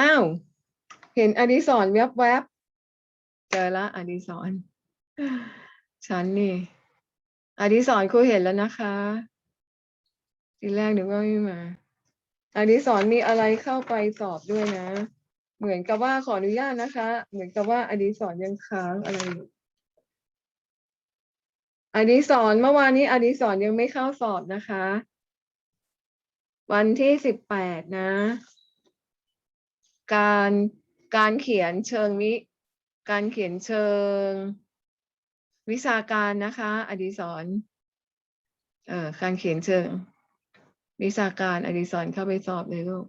อ้าว เห็นอดิศรแวบๆ เจอละอดิศรฉันนี่ อดิศรครูเห็นแล้วนะคะ ทีแรกนึกว่าไม่มา อดิศรมีอะไรเข้าไปสอบด้วยนะ เหมือนกับว่าขออนุญาตนะคะ เหมือนกับว่าอดิศรยังค้างอะไรอยู่อดิศรเมื่อวานนี้อดิศรยังไม่เข้าสอบนะคะ วันที่สิบแปดนะ การการเขียนเชิงวิ การเขียนเชิง วิชาการนะคะ อดิศรเอ่อการเขียนเชิง วิชาการอดิศรเข้าไปสอบเลยลูก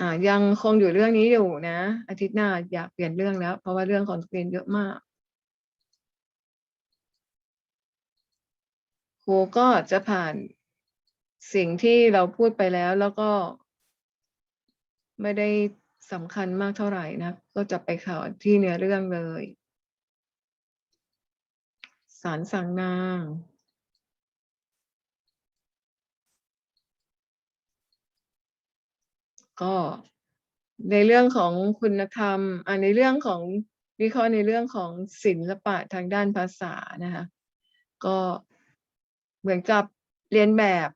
อ่ายังคงอยู่เรื่องนี้อยู่นะ อาทิตย์หน้าอยากเปลี่ยนเรื่องแล้ว เพราะว่าเรื่องของเรียนเยอะมากครูก็จะผ่าน สิ่งที่เราพูดไปแล้วแล้วก็ ไม่ได้สำคัญมากเท่าไหร่นะ ก็จะไปข่าวที่เนื้อเรื่องเลย สารสั่งนางก็ในเรื่องของคุณธรรมอ่าในเรื่องของวิเคราะห์ในเรื่องของศิลปะทางด้านภาษานะคะก็เหมือนกับเรียนแบบ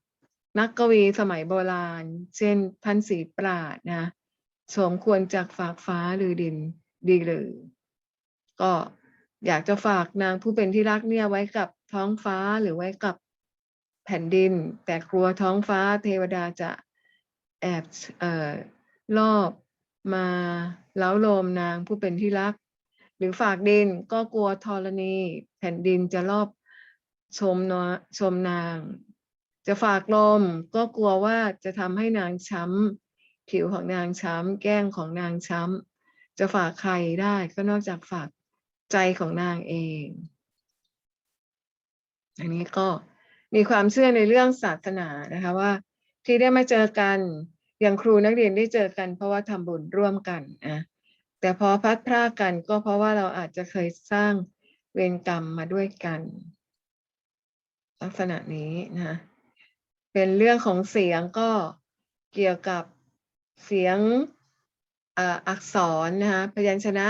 นักกวีสมัยโบราณ เช่นท่านศรีปราดนะสมควรจากฝากฟ้าหรือดินดีหรือ ก็อยากจะฝากนางผู้เป็นที่รักเนี่ยไว้กับท้องฟ้าหรือไว้กับแผ่นดิน แต่กลัวท้องฟ้าเทวดาจะแอบเอ่อลอบมาเล้าโลมนางผู้เป็นที่รัก หรือฝากดินก็กลัวธรณี แผ่นดินจะรอบชมนชมนาง จะฝากลมก็กลัวว่าจะทำให้นางช้ำผิวของนางช้ำแก้งของนางช้ำจะฝากใครได้ก็นอกจากฝากใจของนางเอง อันนี้ก็มีความเชื่อในเรื่องศาสนานะคะว่า ที่ได้มาเจอกันอย่างครูนักเรียนได้เจอกัน เพราะว่าทำบุญร่วมกันนะแต่พอพัดพรากกันก็เพราะว่าเราอาจจะเคยสร้างเวรกรรมมาด้วยกัน ลักษณะนี้นะ เป็นเรื่องของเสียงก็เกี่ยวกับเสียงอักษรนะคะพยัญชนะ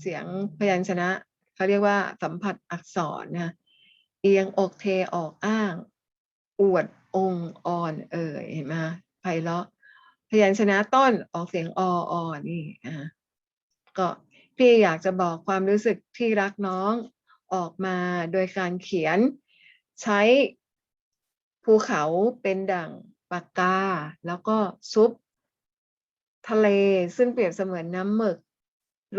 เสียงพยัญชนะเขาเรียกว่าสัมผัสอักษรนะเอียงอกเทออกอ้าง อวดองอ่อน เอ่ยเห็นไหมไพเราะพยัญชนะต้นออกเสียงอออนี่อะก็พี่อยากจะบอกความรู้สึกที่รักน้องออกมาโดยการเขียนใช้ ภูเขาเป็นดั่งปากกา แล้วก็ซุป ทะเลซึ่งเปรียบเสมือนน้ำหมึก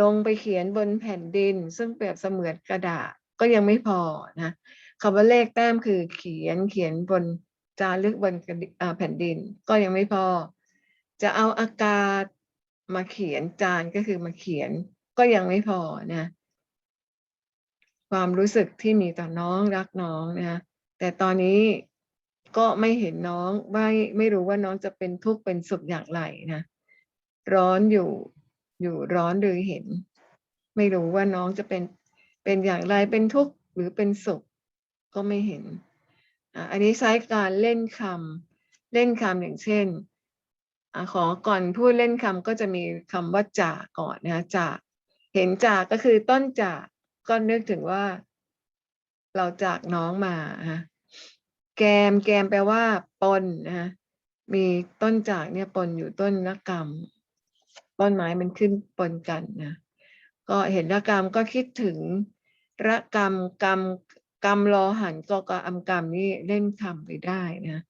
ลงไปเขียนบนแผ่นดิน ซึ่งเปรียบเสมือนกระดาษก็ยังไม่พอนะคำว่าเลขแต้มคือเขียนเขียนบนจารึกบนกระดิแผ่นดิน ก็ยังไม่พอ จะเอาอากาศมาเขียนจานก็คือมาเขียนก็ยังไม่พอนะความรู้สึกที่มีต่อน้องรักน้องนะแต่ตอนนี้ ก็ไม่เห็นน้องไม่ไม่รู้ว่าน้องจะเป็นทุกข์เป็นสุขอย่างไรนะร้อนอยู่อยู่ร้อนหรือเห็น ไม่รู้ว่าน้องจะเป็นเป็นอย่างไรเป็นทุกข์หรือเป็นสุข ก็ไม่เห็นอันนี้ใช้การเล่นคำเล่นคำอย่างเช่นอขอก่อนพูดเล่นคำก็จะมีคำว่าจ่าก่อนนะจ่าเห็นจ่าก็คือต้นจ่าก็นึกถึงว่า เราจากน้องมาฮะ แกมแกมแปลว่าปนนะฮะมีต้นจากเนี่ยปนอยู่ต้นละกรรมต้นไม้มันขึ้นปนกันนะก็เห็นระกรรมก็คิดถึงระกรรมกรรมกรรมรอหันกกอัมกรรมนี่เล่นคำไปได้นะ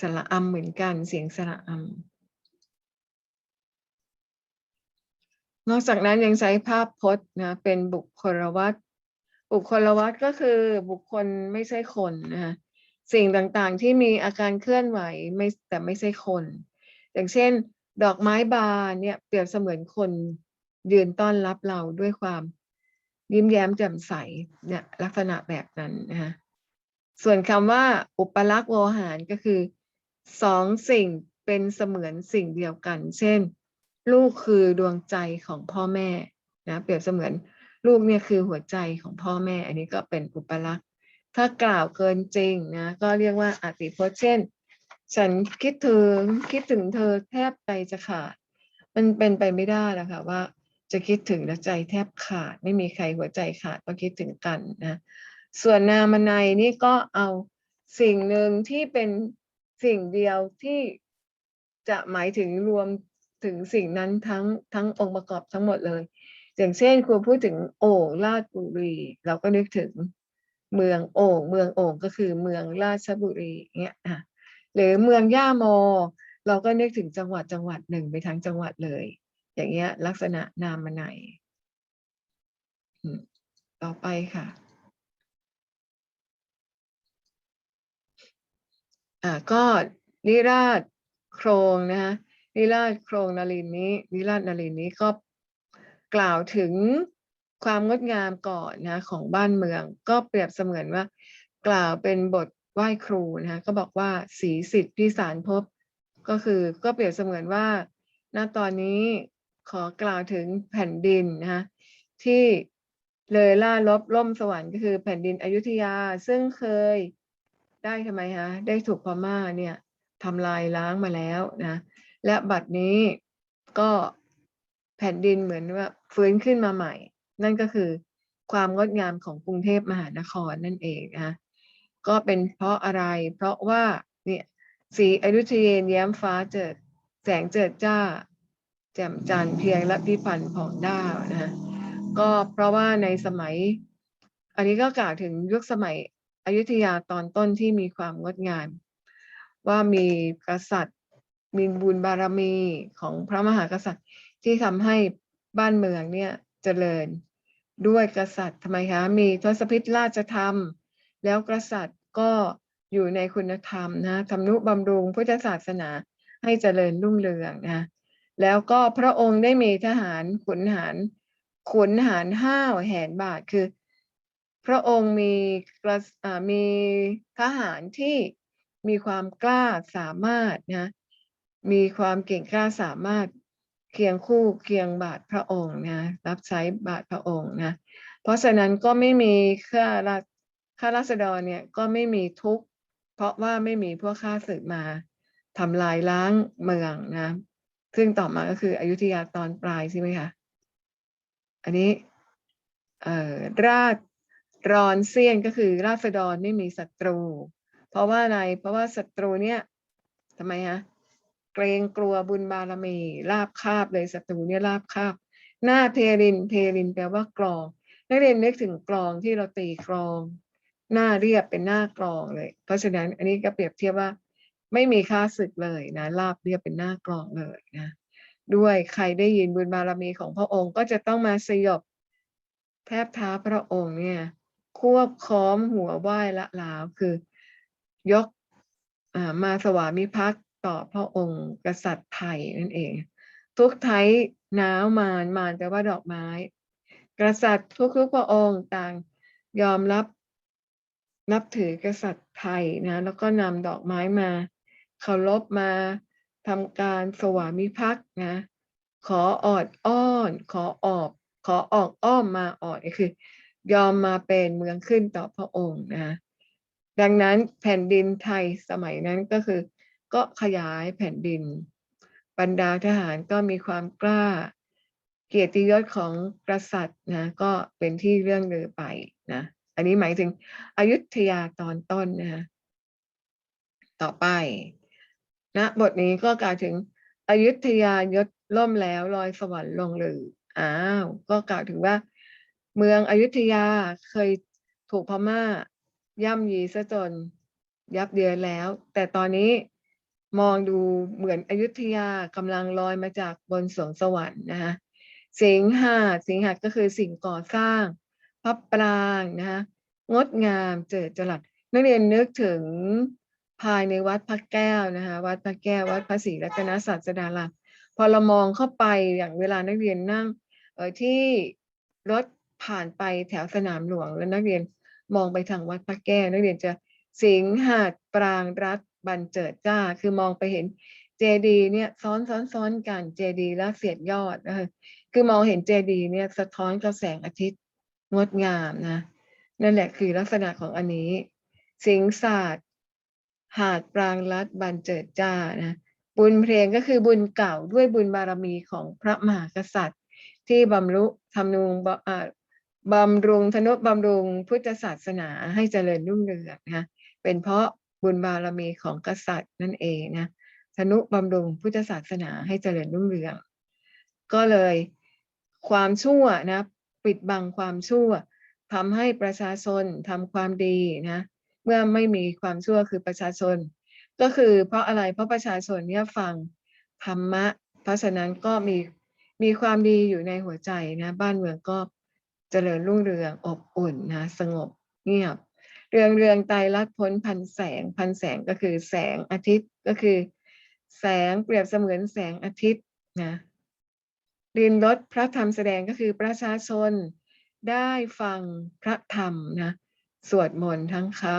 สระอัมเหมือนกันเสียงสระอัมนอกจากนั้นยังใช้ภาพพจน์นะเป็นบุคคลวัตบุคคลวัตก็คือบุคคลไม่ใช่คนนะคะ สิ่งต่างๆ ที่มีอาการเคลื่อนไหวไม่แต่ไม่ใช่คน อย่างเช่น ดอกไม้บานเนี่ยเปรียบเสมือนคนยืนต้อนรับเราด้วยความยิ้มแย้มแจ่มใสเนี่ยลักษณะแบบนั้นนะคะส่วนคำว่า อุปลักษณ์โวหารก็คือสองสิ่งเป็นเสมือนสิ่งเดียวกัน เช่น ลูกคือดวงใจของพ่อแม่นะเปรียบเสมือนลูกเนี่ยคือหัวใจของพ่อแม่ อันนี้ก็เป็นอุปลักษณ์ ถ้ากล่าวเกินจริงนะ ก็เรียกว่าอติพจน์เช่น ฉันคิดถึงคิดถึงเธอแทบใจจะขาด มันเป็นไปไม่ได้แล้วค่ะว่า จะคิดถึงแล้วใจแทบขาด ไม่มีใครหัวใจขาดก็คิดถึงกันนะส่วนนามนัยนี่ก็เอาสิ่งหนึ่งที่เป็นสิ่งเดียวที่จะหมายถึงรวมถึงสิ่งนั้นทั้งทั้งองค์ประกอบทั้งหมดเลย อย่างเช่นครูพูดถึงโอ่งราชบุรี เราก็นึกถึง เมืองโอ่งเมืองโอ่งก็คือเมืองราชบุรีเงี้ยอะหรือเมืองย่าโม เราก็นึกถึงจังหวัดจังหวัดหนึ่งไปทั้งจังหวัดเลย อย่างเงี้ยลักษณะนามนัยต่อไปค่ะอ่าก็นิราชโครงนะคะนิราชโครงนารินนี้นิราชนารินนี้ก็กล่าวถึง ความงดงามก่อนนะของบ้านเมือง ก็เปรียบเสมือนว่า กล่าวเป็นบทไหว้ครูนะก็บอกว่าสีสิทธิ์พิสารภพก็คือก็เปรียบเสมือนว่า ณตอนนี้ขอกล่าวถึงแผ่นดินนะที่เลยล่าลบล่มสวรรค์ก็คือแผ่นดินอยุธยาซึ่งเคยได้ทำไมคะได้ถูกพม่าเนี่ยทำลายล้างมาแล้วนะและบัดนี้ก็แผ่นดินเหมือนว่าฟื้นขึ้นมาใหม่ นั่นก็คือความงดงามของกรุงเทพมหานครนั่นเองนะก็เป็นเพราะอะไร เพราะว่าเนี่ยสีอยุธเยนแย้มฟ้าเจิดแสงเจิดจ้า แจ่มจันทร์เพียงละพิพันธ์ผ่องดาวนะก็เพราะว่าในสมัย อันนี้ก็กล่าวถึงยุคสมัยอยุธยาตอนต้นที่มีความงดงาม ว่ามีกษัตริย์มีบุญบารมีของพระมหากษัตริย์ที่ทำให้บ้านเมืองเนี่ยเจริญ ด้วยกษัตริย์ทำไมคะมีทศพิธราชธรรม แล้วกษัตริย์ก็อยู่ในคุณธรรมนะทำนุบำรุงพุทธศาสนาให้เจริญรุ่งเรืองนะแล้วก็พระองค์ได้มีทหารขุนหารขุนหารห้าวแหนบาทคือ พระองค์มีกระมีทหารที่มีความกล้าสามารถนะมีความเก่งกล้าสามารถ เคียงคู่เคียงบาทพระองค์นะรับใช้บาทพระองค์นะเพราะฉะนั้นก็ไม่มีข้าราข้าราษฎรเนี่ยก็ไม่มีทุกข์เพราะว่าไม่มีพวกข้าศึกมาทำลายล้างเมืองนะซึ่งต่อมาก็คืออยุธยาตอนปลายใช่ไหมคะอันนี้เอ่อราชรอนเซียนก็คือราษฎรไม่มีศัตรู เพราะว่าอะไรเพราะว่าศัตรูเนี่ยทำไมฮะ กรงกลัวบุญบารมีลาบคาบเลยศัตรูเนี่ยลาบคาบ หน้าเทรินเทรินแปลว่ากรอง นักเรียนนึกถึงกรองที่เราตีกรอง หน้าเรียบเป็นหน้ากรองเลย เพราะฉะนั้นอันนี้ก็เปรียบเทียบว่า ไม่มีค่าศึกเลยนะลาบเรียบเป็นหน้ากรองเลยนะด้วยใครได้ยินบุญบารมีของพระองค์ก็จะต้องมาสยบแทบเท้าพระองค์เนี่ยควบค้อมหัวไหว้ละลาวคือยกอมาสวามิภักดิ์ ต่อพระองค์กษัตริย์ไทยนั่นเอง ทุกไทยหนาวมานมานแปลว่าดอกไม้ กษัตริย์ทุกๆพระองค์ต่างยอมรับนับถือกษัตริย์ไทยนะแล้วก็นำดอกไม้มาเคารพมาทำการสวามิภักดิ์นะ ขอออดอ้อน ขอออกขอออกอ้อมมาออดก็คือ ยอมมาเป็นเมืองขึ้นต่อพระองค์นะดังนั้นแผ่นดินไทยสมัยนั้นก็คือ ก็ขยายแผ่นดิน บรรดาทหารก็มีความกล้า เกียรติยศของกษัตริย์นะก็เป็นที่เรื่องลือไปนะอันนี้หมายถึงอยุธยาตอนต้นนะต่อไปนะบทนี้ก็กล่าวถึงอยุธยายศล่มแล้วลอยสวรรค์ลงหรืออ้าวก็กล่าวถึงว่า เมืองอยุธยาเคยถูกพม่า ย่ำยีซะจนยับเยินแล้ว แต่ตอนนี้ มองดูเหมือนอยุธยากำลังลอยมาจากบนสวงสวรรค์นะคะสิงหาสิงหาก็คือสิ่งก่อสร้างพับปรางนะคะงดงามเจิดจรัสนักเรียนนึกถึงภายในวัดพระแก้วนะคะวัดพระแก้ววัดพระศรีรัตนศาสดารามพอเรามองเข้าไปอย่างเวลานักเรียนนั่งเออที่รถผ่านไปแถวสนามหลวงแล้วนักเรียนมองไปทางวัดพระแก้วนักเรียนจะสิงหาดปรางรัฐ บันเจิดจ้า คือมองไปเห็นเจดีเนี่ยซ้อนซ้อนซ้อนกันเจดีและเสียดยอดนะคะคือมองเห็นเจดีเนี่ยสะท้อนกับแสงอาทิตย์งดงามนะนั่นแหละคือลักษณะของอันนี้ สิงศาสตร์หาดปรางรัดบันเจิดจ้านะบุญเพลงก็คือบุญเก่าด้วยบุญบารมีของพระมหากษัตริย์ ที่บำรุทำนุงบอ่าบำรุงธนุบำรุงพุทธศาสนาให้เจริญรุ่งเรืองนะเป็นเพราะ บุญบารมีของกษัตริย์นั่นเองนะธนุบำรุงพุทธศาสนาให้เจริญรุ่งเรือง ก็เลยความชั่วนะปิดบังความชั่วทำให้ประชาชนทำความดีนะเมื่อไม่มีความชั่วคือประชาชน ก็คือเพราะอะไรเพราะประชาชนเนี่ยฟังธรรมะ เพราะฉะนั้นก็มีมีความดีอยู่ในหัวใจนะ บ้านเมืองก็เจริญรุ่งเรืองอบอุ่นนะ สงบเงียบ เรืองเรืองไตรลัดพ้นพันแสงพันแสงก็คือแสงอาทิตย์ก็คือ แสงเปรียบเสมือนแสงอาทิตย์นะรินรถพระธรรมแสดงก็คือประชาชนได้ฟังพระธรรมนะสวดมนต์ทั้งเช้า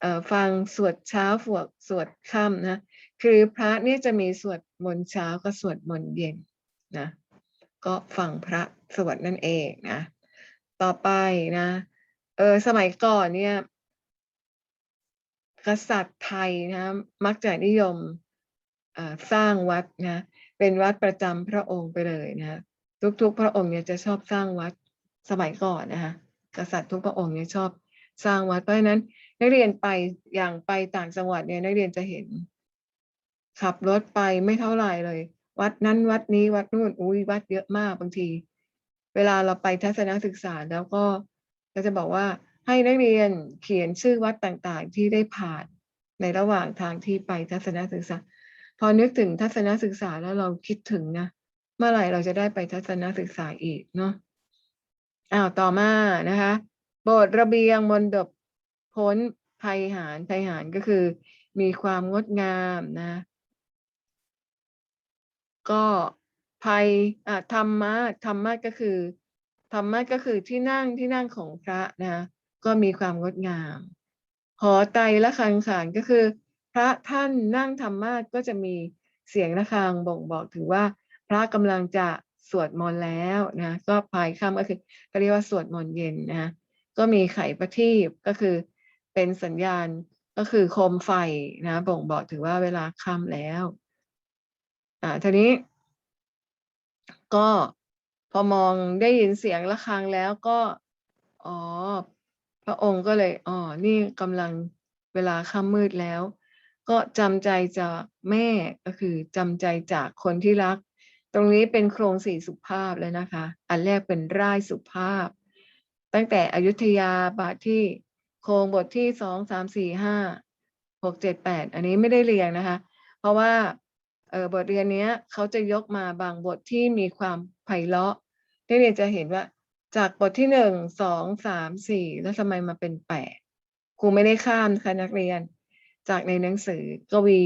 เฟังสวดเช้าฝวกสวดค่ำนะคือพระนี่จะมีสวดมนต์เช้าก็สวดมนต์เย็นนะก็ฟังพระสวดนั่นเองนะต่อไปนะ เออสมัยก่อนเนี่ย กษัตริย์ไทยนะ มักจะนิยมสร้างวัดนะ เป็นวัดประจำพระองค์ไปเลยนะทุกๆ พระองค์เนี่ยจะชอบสร้างวัดสมัยก่อนนะคะกษัตริย์ทุกพระองค์เนี่ยชอบสร้างวัดเพราะฉะนั้น นักเรียนไปอย่างไปต่างจังหวัดเนี่ยนักเรียนจะเห็น ขับรถไปไม่เท่าไหร่เลย วัดนั้นวัดนี้วัดนู่นอุ้ยวัดเยอะมากบางที เวลาเราไปทัศนศึกษาแล้วก็ ก็จะบอกว่าให้นักเรียนเขียนชื่อวัดต่างๆ ที่ได้ผ่านในระหว่างทางที่ไปทัศนศึกษา พอนึกถึงทัศนศึกษาแล้วเราคิดถึงนะ เมื่อไหร่เราจะได้ไปทัศนศึกษาอีกเนาะอ้าวต่อมานะคะโบสถ์ระเบียงมนดบพ้นภัยหารภัยหารก็คือ มีความงดงามนะ ก็ภัยอะธรรมะธรรมะก็คือ ธรรมะก็คือที่นั่งที่นั่งของพระนะก็มีความงดงามหอไตละคังขานก็คือ พระท่านนั่งธรรมาสก็จะมีเสียงระฆังบ่งบอกถึงว่า พระกำลังจะสวดมนต์แล้วนะก็ภายค่ำก็คือก็เรียกว่าสวดมนต์เย็นนะก็มีไข่ประทีปก็คือเป็นสัญญาณก็คือโคมไฟนะบ่งบอกถึงว่าเวลาค่ำแล้ว อ่าทีนี้ ก็ พอมองได้ยินเสียงะระฆังแล้วก็ อ๋อ พระองค์ก็เลย อ๋อ นี่กำลังเวลาค่ำมืดแล้ว ก็จำใจจากแม่ก็คือจำใจจากคนที่รัก ตรงนี้เป็นโครงสี่สุภาพแล้วนะคะ อันแรกเป็นร่ายสุภาพ ตั้งแต่อยุธยาบาทที่โครงบทที่สองสามสี่ห้าหกเจ็ดแปดอันนี้ไม่ได้เรียงนะคะ เพราะว่าเออบทเรียนนี้เขาจะยกมาบางบทที่มีความไพเราะ นักเรียนจะเห็นว่า จากบทที่หนึ่งสองสามสี่แล้วทำไมมาเป็นแปดครูไม่ได้ข้ามนะคะนักเรียน จากในหนังสือกวี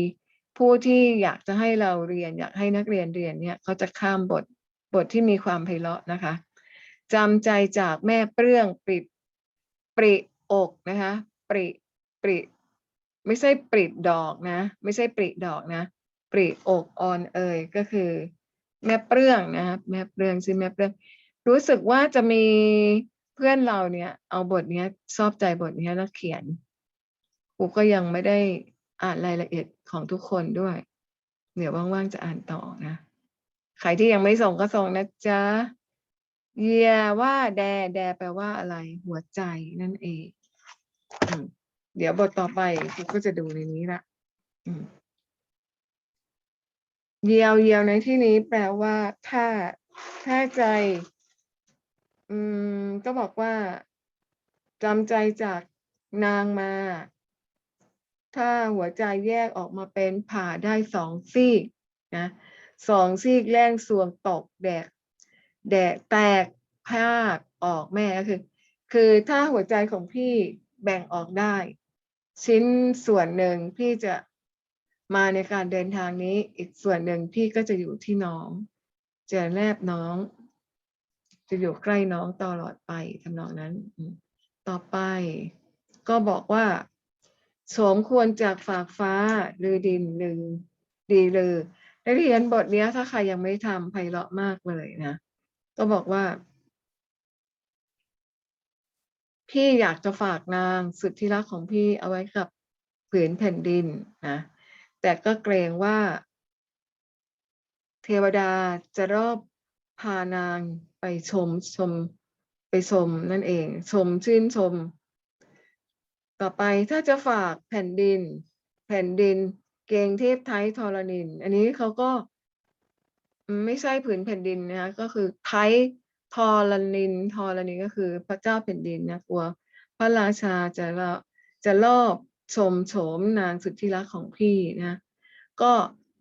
ผู้ที่อยากจะให้เราเรียนอยากให้นักเรียนเรียนเนี่ยเขาจะข้ามบทบทที่มีความไพเราะนะคะจำใจจากแม่เปรื่องปริปริอกนะคะปริปริไม่ใช่ปริดอกนะ ไม่ใช่ปริดอกนะ ปริอกอ่อนเอ่ยก็คือ แม่เปรื่องนะครับแม่เปรื่องชื่อแม่เปรื่อง รู้สึกว่าจะมีเพื่อนเราเนี่ย เอาบทเนี้ยชอบใจบทเนี้ยแล้วเขียนกูก็ยังไม่ได้อ่านรายละเอียดของทุกคนด้วย เดี๋ยวว่างๆจะอ่านต่อนะใครที่ยังไม่ส่งก็ส่งนะจ๊ะเยียว่าแดแดแปลว่าอะไร หัวใจนั่นเองเดี๋ยวบทต่อไปครูก็จะดูในนี้ละอืม เยียวเยียวในที่นี้แปลว่า ถ้าถ้าใจ อืม ก็บอกว่าจำใจจากนางมา ถ้าหัวใจแยกออกมาเป็นผ่าได้สองซีกนะสองซีกแรงส่วงตกแดก แดกแตกภาคออกแม่ก็คือ คือถ้าหัวใจของพี่แบ่งออกได้ ชิ้นส่วนหนึ่งพี่จะ มาในการเดินทางนี้อีกส่วนหนึ่งพี่ก็จะอยู่ที่น้องจะแนบน้อง จะอยู่ใกล้น้องตลอดไปทำนองนั้น ต่อไป ก็บอกว่าสมควรจากฝากฟ้าหรือดินหรือดีเลยได้เรียนบทนี้ถ้าใครยังไม่ทำไพเราะมากเลยนะก็บอกว่า พี่อยากจะฝากนางสุดที่รักของพี่เอาไว้กับผืนแผ่นดินนะ แต่ก็เกรงว่า เทวดาจะรอบพานางไปชมชมไปชมนั่นเอง ชมชื่นชม ต่อไปถ้าจะฝากแผ่นดิน แผ่นดิน เกงเทพไทยทรณิน อันนี้เขาก็ไม่ใช่ผืนแผ่นดินนะคะก็คือไทยทรณินทรณินก็คือพระเจ้าแผ่นดินนะกลัว พระราชาจะละจะลอบ ชมโฉมนางสุดที่รักของพี่นะก็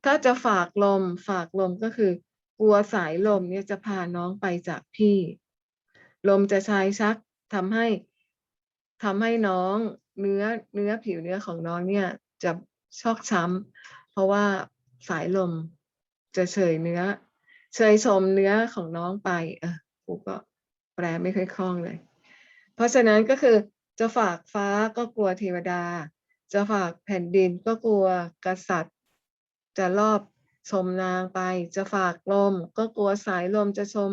ถ้าจะฝากลมฝากลมก็คือกลัวสายลมเนี่ยจะพาน้องไปจากพี่ ลมจะชายชักทำให้ทำให้น้องเนื้อเนื้อผิวเนื้อของน้องเนี่ยจะชอกช้ำเพราะว่าสายลมจะเฉยเนื้อเชยชมเนื้อของน้องไปเออกูก็แปลไม่ค่อยคล่องเลย เพราะฉะนั้นก็คือจะฝากฟ้าก็กลัวเทวดา จะฝากแผ่นดินก็กลัวกษัตริย์ จะรอบชมนางไป จะฝากลม ก็กลัวสายลมจะชม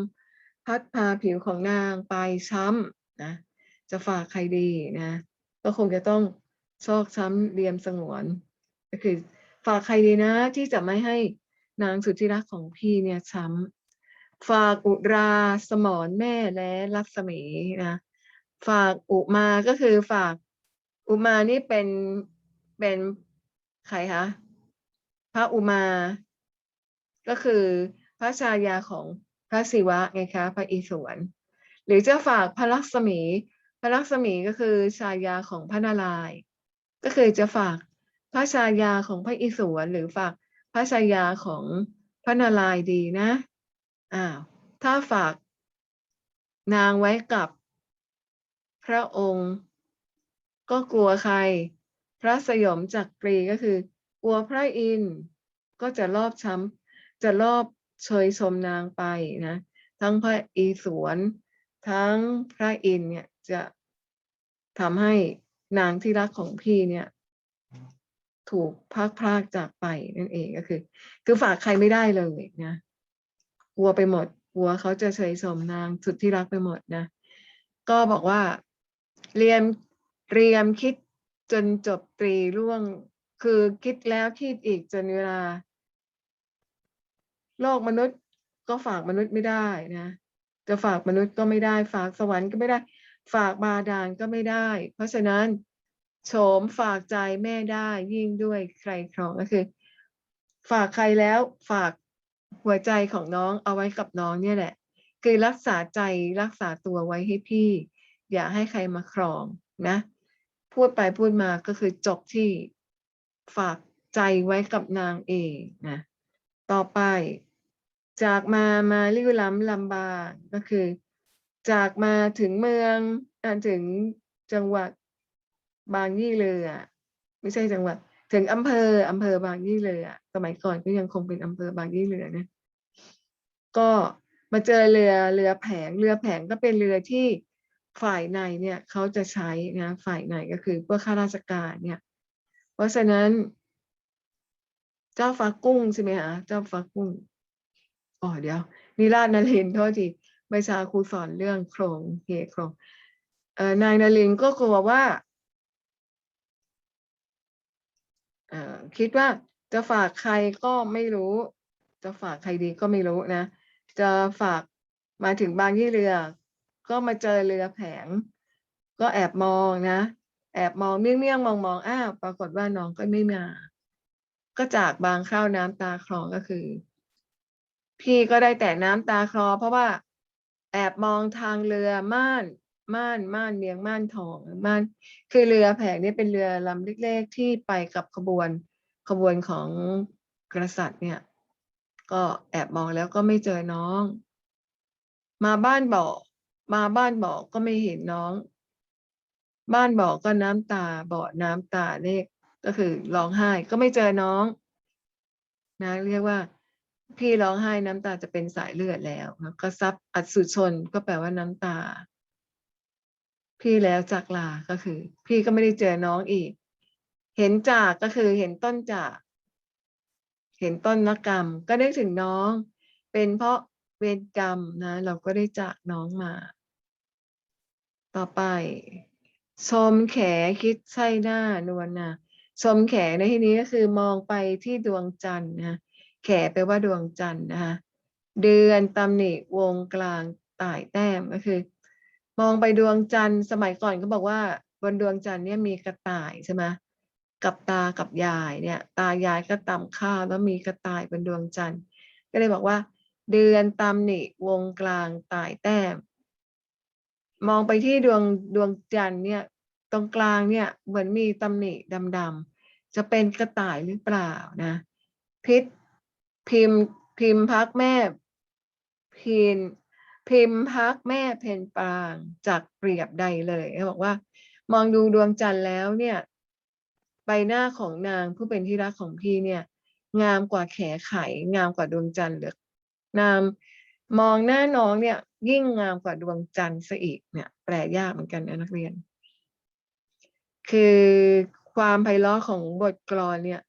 พัดพาผิวของนางไปช้ำนะจะฝากใครดีนะก็คงจะต้องชอกช้ำเรียมสงวนก็คือ ฝากใครดีนะ ที่จะไม่ให้นางสุดที่รักของพี่เนี่ยช้ำฝากอุราสมรแม่และลักษมีนะฝากอุมาก็คือฝาก อุมานี่เป็นเป็นใครคะพระอุมา ก็คือพระชายาของพระศิวะไงคะพระอิศวรหรือจะฝากพระลักษมี พระลักษมีก็คือชายาของพระนารายณ์ก็คือจะฝากพระชายาของพระอิศวรหรือฝากพระชายาของพระนารายณ์ดีนะอ้าวถ้าฝากนางไว้กับพระองค์ ก็กลัวใคร พระสยมจักรีก็คือ กลัวพระอินทร์ก็จะรอบช้ำจะรอบเชยชมนางไปนะ ทั้งพระอีสวนทั้งพระอินทร์เนี่ยจะทำให้นางที่รักของพี่เนี่ยถูกพากพรากจากไปนั่นเองก็คือ คือฝากใครไม่ได้เลยนะกลัวไปหมดกลัวเขาจะเฉยชมนางสุดที่รักไปหมดนะ ก็บอกว่า เรียน เตรียมคิดจนจบตรีร่วง คือคิดแล้วคิดอีกจนเวลา โลกมนุษย์ก็ฝากมนุษย์ไม่ได้นะ จะฝากมนุษย์ก็ไม่ได้ ฝากสวรรค์ก็ไม่ได้ ฝากบาดาลก็ไม่ได้ เพราะฉะนั้นโฉมฝากใจแม่ได้ยิ่งด้วยใครครองก็คือ ฝากใครแล้วฝากหัวใจของน้องเอาไว้กับน้องเนี่ยแหละ คือรักษาใจรักษาตัวไว้ให้พี่ อย่าให้ใครมาครองนะ พูดไปพูดมาก็คือจบที่ฝากใจไว้กับนางเองนะ ต่อไป จากมามาลิ้วล้ำลำบากก็คือ จากมาถึงเมืองอถึงจังหวัดบางยี่เรือ ไม่ใช่จังหวัด ถึงอำเภออำเภอบางยี่เรือ สมัยก่อนก็ยังคงเป็นอำเภอบางยี่เรือนะก็มาเจอเรือเรือแผงเรือแผงก็เป็นเรือที่ ฝ่ายในเนี่ยเขาจะใช้นะฝ่ายในก็คือเพวกข้าราชการเนี่ย เพราะฉะนั้น เจ้าฟ้ากุ้งใช่ไหมคะเจ้าฟ้ากุ้งอ๋อเดี๋ยวนิราชนรินทร์โทษทีไม่ชาครูสอนเรื่องโครงเหตุโครงเอ่อนายนรินทร์ก็กลัวว่าเอ่อคิดว่าจะฝากใครก็ไม่รู้ จะฝากใครดีก็ไม่รู้นะ จะฝากมาถึงบางยี่เรือ ก็มาเจอเรือแผง ก็แอบมองนะ แอบมองเมี่ยงเมี่ยงมองมองอ้าวปรากฏว่าน้องก็ไม่มา ก็จากบางข้าวน้ำตาคลอก็คือ พี่ก็ได้แต่น้ำตาคลอ เพราะว่าแอบมองทางเรือม่านม่านม่านเมียงม่านทองม่านคือเรือแผงนี่เป็นเรือลำเล็กๆที่ไปกับขบวนขบวนของกษัตริย์เนี่ย ก็แอบมองแล้วก็ไม่เจอน้อง มาบ้านบอก มาบ้านบอกก็ไม่เห็นน้อง บ้านบอกก็น้ำตาบาะน้ำตาเลขก็คือร้องไห้ก็ไม่เจอน้อง นะ เรียกว่า พี่ร้องไห้น้ำตาจะเป็นสายเลือดแล้วก็ซับอัดสุชนก็แปลว่าน้ำตา พี่แล้วจากลาก็คือ พี่ก็ไม่ได้เจอน้องอีก เห็นจากก็คือเห็นต้นจาก เห็นต้นนกรรม ก็ได้ถึงน้อง เป็นเพราะเวรกรรมนะ เราก็ได้จากน้องมา ต่อไปชมแขคิดใช่หน้านวลนะชมแขในที่นี้ก็คือมองไปที่ดวงจันทร์นะแขแปลว่าดวงจันทร์นะคะเดือนตำหนิวงกลางต่ายแต้มก็คือ มองไปดวงจันทร์สมัยก่อนก็บอกว่าบนดวงจันทร์เนี่ยมีกระต่ายใช่ไหมกับตากับยายเนี่ย ตายายก็ตำข้าวแล้วมีกระต่ายบนดวงจันทร์ ก็เลยบอกว่า เดือนตำหนิวงกลางต่ายแต้ม มองไปที่ดวงดวงจันทร์เนี่ย ตรงกลางเนี่ยเหมือนมีตำหนิดำๆจะเป็นกระต่ายหรือเปล่านะ พิษพิมพิมพักแม่พินพิมพักแม่เพนปางจากเปรียบใดเลยเขาบอกว่า มองดูดวงจันทร์แล้วเนี่ย ใบหน้าของนางผู้เป็นที่รักของพี่เนี่ย งามกว่าแขไขงามกว่าดวงจันทร์เหลือนาม มองหน้าน้องเนี่ย ยิ่งงามกว่าดวงจันทร์ซะอีกเนี่ย แปลยากเหมือนกันนะนักเรียน คือความไพเราะของบทกลอนเนี่ย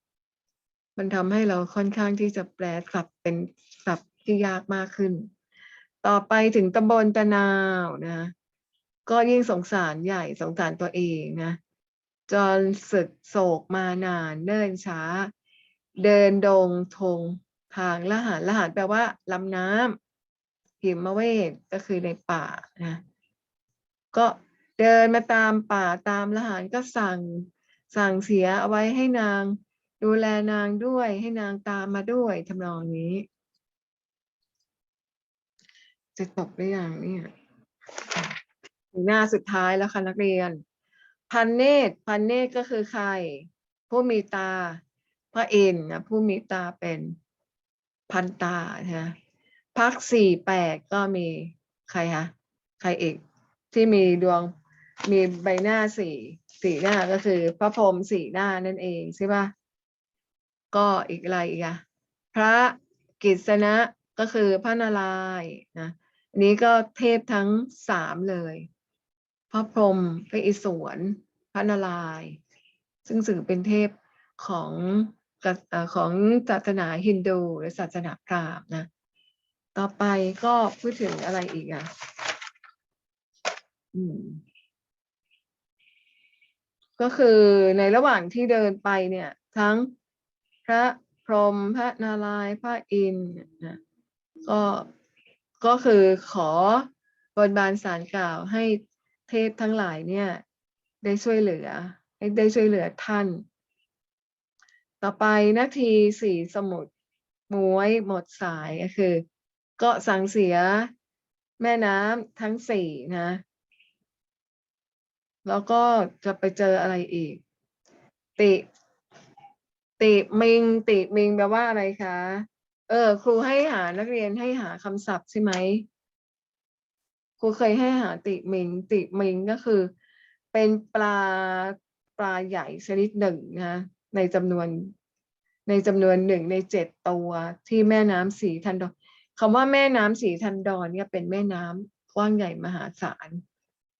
มันทำให้เราค่อนข้างที่จะแปลศัพท์เป็นศัพท์ที่ยากมากขึ้น ต่อไปถึงตำบลตะนาวนะ ก็ยิ่งสงสารใหญ่สงสารตัวเองนะจนศึกโศกมานานเนิ่นช้า เดินดงทงทางละหารละหารแปลว่าลำน้ำ หิมเวทก็คือในป่านะก็เดินมาตามป่าตามละหารก็สั่งสั่งเสียเอาไว้ให้นาง ดูแลนางด้วยให้นางตามมาด้วยทำนองนี้ จะจบหรือยังเนี่ยหน้าสุดท้ายแล้วค่ะนักเรียน พันเนตรพันเนตรก็คือใคร ผู้มีตา พระเอ็นนะผู้มีตาเป็นพันตานะ พักสี่แปดก็มีใครคะใครอีก ที่มีดวงมีใบหน้าสี่สี่หน้าก็คือ พระพรหมสี่หน้านั่นเองใช่ปะก็อีกอะไรอีกอะพระกิษณะก็คือพระนารายณ์นะอันนี้ก็เทพทั้งสามเลย พระพรหมพระอิศวรพระนารายณ์ซึ่งสื่อเป็นเทพของของศาสนาฮินดูหรือศาสนาพราหมณ์นะ ต่อไปก็พูดถึงอะไรอีกอะ อืม ก็คือในระหว่างที่เดินไปเนี่ย ทั้งพระพรหมพระนารายณ์พระอินทร์นะก็ก็คือขอบนบานสารกล่าวให้เทพทั้งหลายเนี่ย ได้ช่วยเหลือ ให้ได้ช่วยเหลือท่าน ต่อไปนาทีสี่สมุดมวยหมดสายก็คือ ก็สังเสียแม่น้ำทั้งสี่นะ แล้วก็จะไปเจออะไรอีก ติ ติมิง ติมิงแปลว่าอะไรคะ เออ ครูให้หานักเรียนให้หาคำศัพท์ใช่ไหมครูเคยให้หาติมิง ติมิงก็คือ เป็นปลาปลาใหญ่ชนิดหนึ่งนะในจำนวน ในจำนวนหนึ่งในเจ็ดตัวที่แม่น้ำสีทันดอน คำว่าแม่น้ำสีทันดอนเนี่ยเป็นแม่น้ำกว้างใหญ่มหาศาล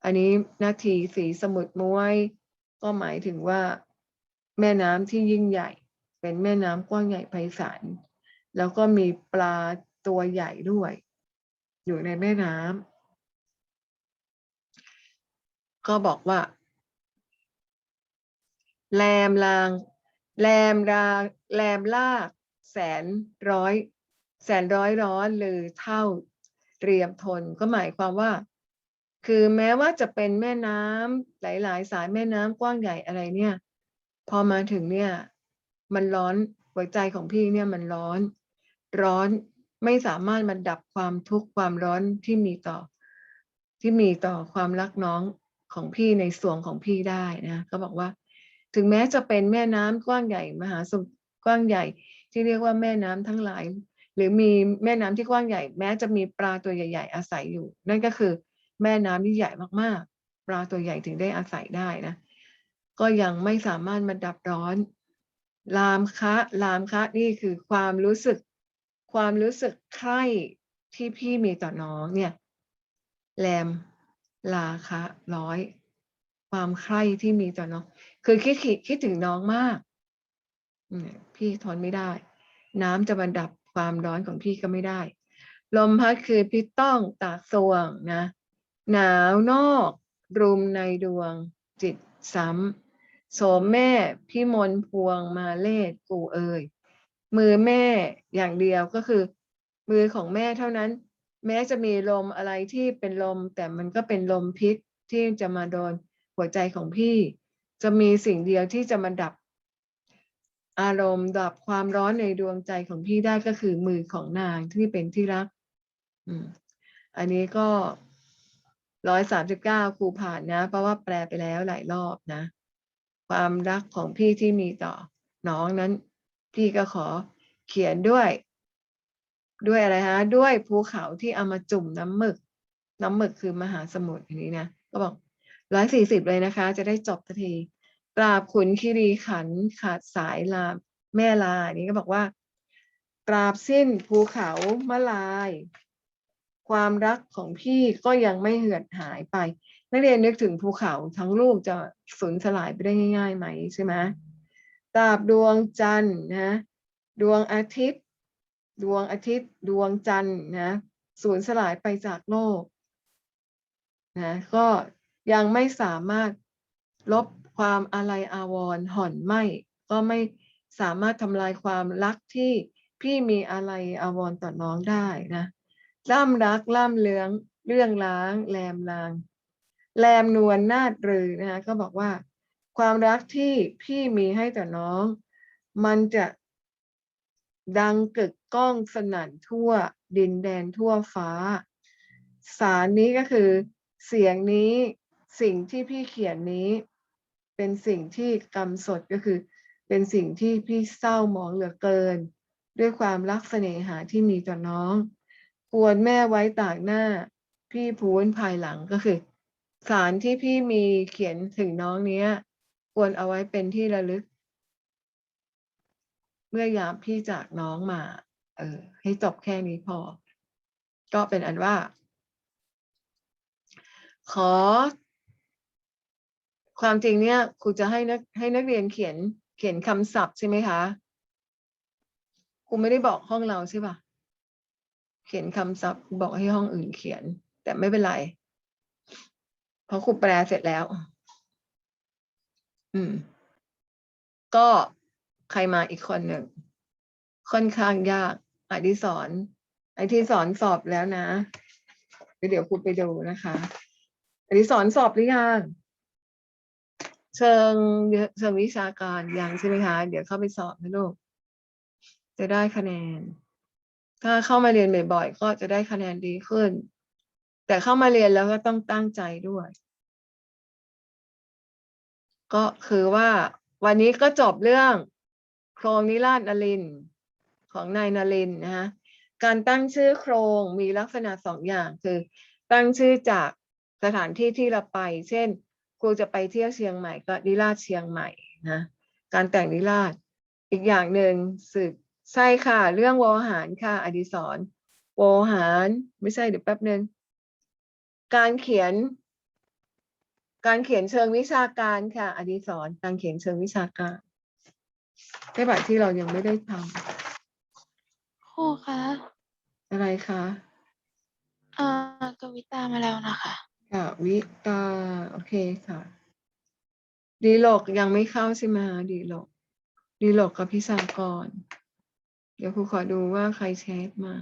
อันนี้นาทีสีสมุทรมวย ก็หมายถึงว่า แม่น้ำที่ยิ่งใหญ่ เป็นแม่น้ำกว้างใหญ่ไพศาล แล้วก็มีปลาตัวใหญ่ด้วย อยู่ในแม่น้ำก็บอกว่า แรมลาง แรมรางแรมลาก แสนร้อย แสนร้อยร้อนหรือเท่าเตรียมทนก็หมายความว่า คือแม้ว่าจะเป็นแม่น้ำหลาย ๆ สายแม่น้ำกว้างใหญ่อะไรเนี่ย พอมาถึงเนี่ย มันร้อนหัวใจของพี่เนี่ยมันร้อน ร้อนไม่สามารถมันดับความทุกข์ความร้อนที่มีต่อ ที่มีต่อความรักน้องของพี่ในส่วนของพี่ได้นะก็บอกว่า ถึงแม้จะเป็นแม่น้ำกว้างใหญ่มหาสมุทรกว้างใหญ่ ที่เรียกว่าแม่น้ำทั้งหลาย หรือมีแม่น้ำที่กว้างใหญ่แม้จะมีปลาตัวใหญ่ ๆ อาศัยอยู่ นั่นก็คือแม่น้ำที่ใหญ่มากๆ ปลาตัวใหญ่ถึงได้อาศัยได้นะ ก็ยังไม่สามารถมาดับร้อน ลามคะลามคะนี่คือความรู้สึก ความรู้สึกใคร่ที่พี่มีต่อน้องเนี่ยแรมลาคะร้อย ความใคร่ที่มีต่อน้อง คือคิดคิดคิดถึงน้องมากพี่ทนไม่ได้ น้ำจะบรรดับ ความร้อนของพี่ก็ไม่ได้ ลมพัดคือพี่ต้องตากสวงนะ หนาวนอกรุมในดวงจิตซ้ำโสมแม่พี่มนพวงมาเลศกูเอ่ยมือแม่อย่างเดียวก็คือ มือของแม่เท่านั้น แม้จะมีลมอะไรที่เป็นลม แต่มันก็เป็นลมพิษที่จะมาโดนหัวใจของพี่ จะมีสิ่งเดียวที่จะมาดับ อารมณ์ดับความร้อนในดวงใจของพี่ได้ก็คือมือของนางที่เป็นที่รัก อืม อันนี้ก็ร้อยสามสิบเก้าครูผ่านนะ เพราะว่าแปลไปแล้วหลายรอบนะ ความรักของพี่ที่มีต่อ น้องนั้น พี่ก็ขอเขียนด้วย ด้วยอะไรฮะ ด้วยภูเขาที่เอามาจุ่มน้ำหมึก น้ำหมึกคือมหาสมุทรอันนี้นะ ก็บอกร้อยสี่สิบเลยนะคะ จะได้จบสักที กราบขุนคีรีขันขาดสายลาแม่ลาอันนี้ก็บอกว่า กราบสิ้นภูเขามะลาย ความรักของพี่ก็ยังไม่เหือดหายไป นักเรียนนึกถึงภูเขาทั้งลูกจะสูญสลายไปได้ง่ายๆไหมใช่ไหมตราบดวงจันทร์นะดวงอาทิตย์ ดวงอาทิตย์ ดวงจันทร์นะสูญสลายไปจากโลกนะก็ยังไม่สามารถลบ ความอาลัยอาวรณ์ห่อนไหมก็ไม่สามารถทำลายความรักที่พี่มีอาลัยอาวรณ์ต่อน้องได้นะล่ำรักล่ำเลืองเรื่องล้างแรมลางแรมนวลนาดรือนะคะก็บอกว่า ความรักที่พี่มีให้ต่อน้อง มันจะดังกึกก้องสนั่นทั่วดินแดนทั่วฟ้า สารนี้ก็คือ เสียงนี้สิ่งที่พี่เขียนนี้ เป็นสิ่งที่กำสดก็คือ เป็นสิ่งที่พี่เศร้าหมองเหลือเกิน ด้วยความรักเสน่หาที่มีต่อน้องควรแม่ไว้ตากหน้า พี่พูนภายหลังก็คือ สารที่พี่มีเขียนถึงน้องเนี้ย ควรเอาไว้เป็นที่ระลึก เมื่อยามพี่จากน้องมา เออ ให้จบแค่นี้พอ ก็เป็นอันว่า ขอ ความจริงเนี่ยครูจะให้นักให้นักเรียนเขียนเขียนคำศัพท์ใช่ไหมคะครูไม่ได้บอกห้องเราใช่ปะเขียนคำศัพท์บอกให้ห้องอื่นเขียน แต่ไม่เป็นไร เพราะครูแปลเสร็จแล้ว อืม ก็ใครมาอีกคนหนึ่ง ค่อนข้างยากอดิสอนไอที่สอนสอบแล้วนะ เดี๋ยวครูไปดูนะคะอดิสอนสอบหรือยัง เชิงเชิงวิชาการยังใช่ไหมคะ เดี๋ยวเข้าไปสอบนะลูก จะได้คะแนน ถ้าเข้ามาเรียนบ่อยๆ ก็จะได้คะแนนดีขึ้น แต่เข้ามาเรียนแล้วก็ต้องตั้งใจด้วย ก็คือว่าวันนี้ก็จบเรื่อง โครงนิราชนลินของนายนลินนะคะการตั้งชื่อโครงมีลักษณะสองอย่างคือ ตั้งชื่อจากสถานที่ที่เราไป เช่น ครูจะไปเที่ยวเชียงใหม่ก็นิราชเชียงใหม่นะการแต่งนิราชอีกอย่างหนึ่งสึกใช่ค่ะ เรื่องวหารค่ะ อดิศรวหารไม่ใช่เดี๋ยวแป๊บหนึ่งการเขียน การเขียนเชิงวิชาการค่ะ อดิศรการเขียนเชิงวิชาการใช่ปะที่เรายังไม่ได้ทครูคะำอะไรคะเอ่อกวิตามาแล้วนะคะ ค่ะวิตาโอเคค่ะ ดีโลกยังไม่เข้าใช่ไหมดีโลก ดีโลกกับพิสากร เดี๋ยวครูขอดูว่าใครแชทมา